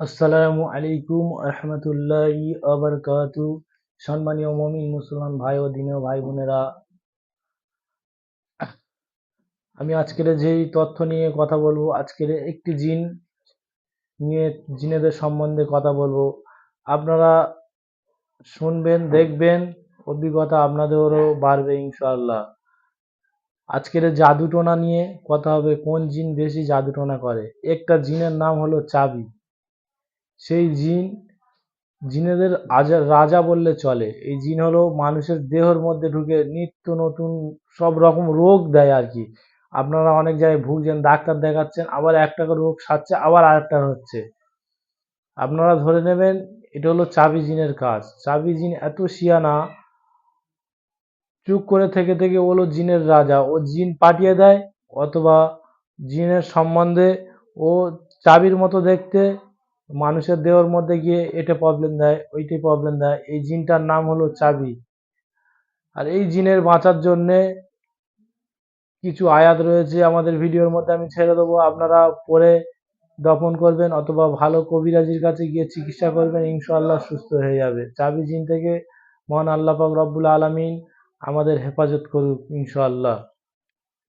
আসসালামু আলাইকুম রহমতুল্লাহি আবরকাতু সম্মানীয় মমিন মুসলমান ভাই ও দিনীয় ভাই বোনেরা, আমি আজকের যেই তথ্য নিয়ে কথা বলব, আজকের একটি জিন নিয়ে, জিনেদের সম্বন্ধে কথা বলব। আপনারা শুনবেন, দেখবেন, অভিজ্ঞতা আপনাদেরও বাড়বে ইনশাআল্লাহ। আজকের জাদুটোনা নিয়ে কথা হবে, কোন জিন বেশি জাদুটোনা করে? একটা জিনের নাম হলো চাবি। সেই জিন, জিনেদের আজা, রাজা বললে চলে। এই জিন হলো মানুষের দেহর মধ্যে ঢুকে নিত্য নতুন সব রকম রোগ দেয় আর কি। আপনারা অনেক জায়গায় ভুগছেন, ডাক্তার দেখাচ্ছেন, আবার একটা রোগ সারছে, আবার আরেকটা হচ্ছে। আপনারা ধরে নেবেন, এটা হলো চাবি জিনের কাজ। চাবি জিন এত শিয়ানা, চুপ করে থেকে থেকে ওলো জিনের রাজা। ও জিন পাঠিয়ে দেয়, অথবা জিনের সম্বন্ধে ও চাবির মতো দেখতে মানুষের দেহর মধ্যে গিয়ে এটা প্রবলেম দেয় ওইটি প্রবলেম দেয়। এই জিনটার নাম হলো চাবি। আর এই জিনের বাঁচার জন্যে কিছু আয়াত রয়েছে, আমাদের ভিডিওর মধ্যে আমি ছেড়ে দেবো। আপনারা পরে দপন করবেন অথবা ভালো কবিরাজির কাছে গিয়ে চিকিৎসা করবেন, ইনশাআল্লাহ সুস্থ হয়ে যাবে। চাবি জিন থেকে মহান আল্লাহ রব্বুল আলমিন আমাদের হেফাজত করুক, ইনশাআল্লাহ।